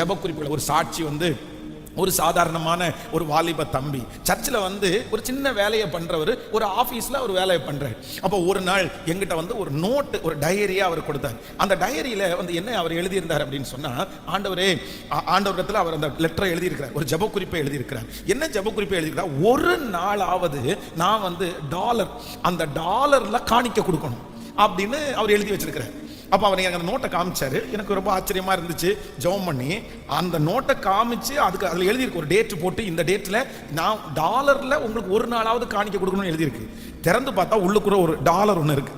ஜப குறிப்புகள் ஒரு சாட்சி வந்து ஒரு சாதாரணமான ஒரு வாலிப தம்பி. சர்ச்சில் வந்து ஒரு சின்ன வேலையை பண்ணுறவர் ஒரு ஆஃபீஸில் ஒரு வேலையை பண்றாரு. அப்போ ஒரு நாள் எங்கிட்ட வந்து ஒரு நோட்டு ஒரு டைரியாக அவர் கொடுத்தார். அந்த டைரியில் வந்து என்ன அவர் எழுதியிருந்தார் அப்படின்னு சொன்னால் ஆண்டவரே ஆண்டவரத்தில் அவர் அந்த லெட்டரை எழுதியிருக்கிறார் ஒரு ஜப குறிப்பை எழுதியிருக்கிறார். என்ன ஜப குறிப்பை எழுதியிருக்கிறார்? ஒரு நாளாவது நான் வந்து டாலர் அந்த டாலரில் காணிக்க கொடுக்கணும் அப்படின்னு அவர் எழுதி வச்சிருக்கிறார். அப்போ அவர் எனக்கு அந்த நோட்டை காமிச்சாரு. எனக்கு ரொம்ப ஆச்சரியமா இருந்துச்சு. ஜெபம் பண்ணி அந்த நோட்டை காமிச்சு அதுக்கு அதில் எழுதியிருக்கு. ஒரு டேட் போட்டு இந்த டேட்டில் நான் டாலரில் உங்களுக்கு ஒரு நாளாவது காணிக்க கொடுக்கணும்னு எழுதியிருக்கு. திறந்து பார்த்தா உள்ளுக்குள்ள ஒரு டாலர் ஒன்று இருக்குது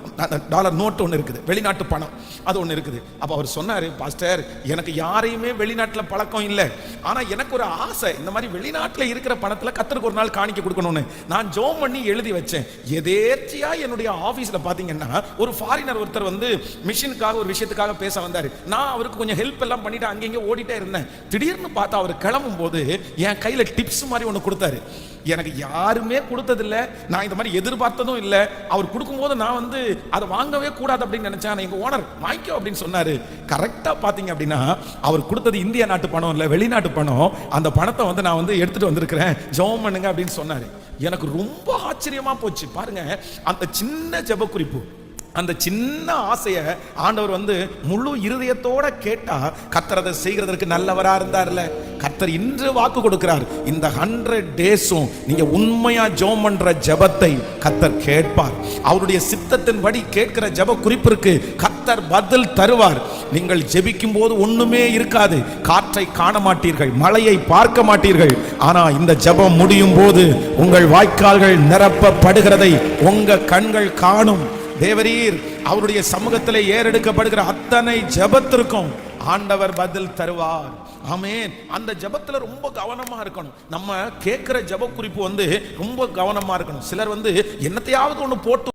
டாலர் நோட்டு ஒன்று இருக்குது. வெளிநாட்டு பணம். அது ஒன்று இருக்குது. அப்போ அவர் சொன்னார் பாஸ்டர் எனக்கு யாரையுமே வெளிநாட்டில் பழக்கம் இல்லை. ஆனால் எனக்கு ஒரு ஆசை. இந்த மாதிரி வெளிநாட்டில் இருக்கிற பணத்தில் கத்தருக்கு ஒரு நாள் காணிக்க கொடுக்கணும்னு. நான் ஜோம் பண்ணி எழுதி வச்சேன். எதேர்ச்சியாக என்னுடைய ஆஃபீஸில் பார்த்தீங்கன்னா ஒரு ஃபாரினர் ஒருத்தர் வந்து மிஷினுக்காக ஒரு விஷயத்துக்காக பேச வந்தார். நான் அவருக்கு கொஞ்சம் ஹெல்ப் எல்லாம் பண்ணிட்டு அங்கங்கே ஓடிட்டே இருந்தேன். திடீர்னு பார்த்தா அவர் கிளம்பும் போது என் கையில் டிப்ஸ் மாதிரி ஒன்று கொடுத்தாரு. எனக்கு யாருமே கொடுத்ததில்ல. நான் இந்த மாதிரி எதிர்பார்த்ததும் இல்லை. அவர் கொடுக்கும்போது நான் வந்து அதை வாங்கவே கூடாது அப்படின்னு நினைச்சேன். ஆனா எங்க ஓனர் வாங்கிக்கோ அப்படின்னு சொன்னாரு. கரெக்டா பாத்தீங்க அப்படின்னா அவர் கொடுத்தது இந்திய நாட்டு பணம் இல்லை வெளிநாட்டு பணம். அந்த பணத்தை வந்து நான் வந்து எடுத்துட்டு வந்திருக்கிறேன். ஜெபம் பண்ணுங்க அப்படின்னு சொன்னாரு. எனக்கு ரொம்ப ஆச்சரியமா போச்சு. பாருங்க அந்த சின்ன ஜெப குறிப்பு அந்த சின்ன ஆசையை ஆண்டவர் வந்து முழு இருதயத்தோட கேட்டா கத்தர் அதை செய்கிறதற்கு நல்லவரா இருந்தார்ல? கத்தர் இன்று வாக்கு கொடுக்கிறார். இந்த ஹண்ட்ரட் டேஸும் நீங்க உண்மையா ஜோம் பண்ற ஜெபத்தை கத்தர் கேட்பார். அவருடைய சித்தத்தின்படி கேட்கிற ஜெப குறிப்பிற்கு கத்தர் பதில் தருவார். நீங்கள் ஜெபிக்கும் போது ஒண்ணுமே இருக்காது. காற்றை காண மாட்டீர்கள் மழையை பார்க்க மாட்டீர்கள். ஆனா இந்த ஜெபம் முடியும் போது உங்கள் வாய்க்கால்கள் நிரப்பப்படுகிறதை உங்க கண்கள் காணும். தேவரீர் அவருடைய சமூகத்தில் ஏறெடுக்கப்படுகிற அத்தனை ஜபத்திற்கும் ஆண்டவர் பதில் தருவார். ஆமென். அந்த ஜெபத்துல ரொம்ப கவனமா இருக்கணும். நம்ம கேட்கிற ஜெப குறிப்பு வந்து ரொம்ப கவனமா இருக்கணும். சிலர் வந்து என்னத்தையாவது ஒன்று போட்டு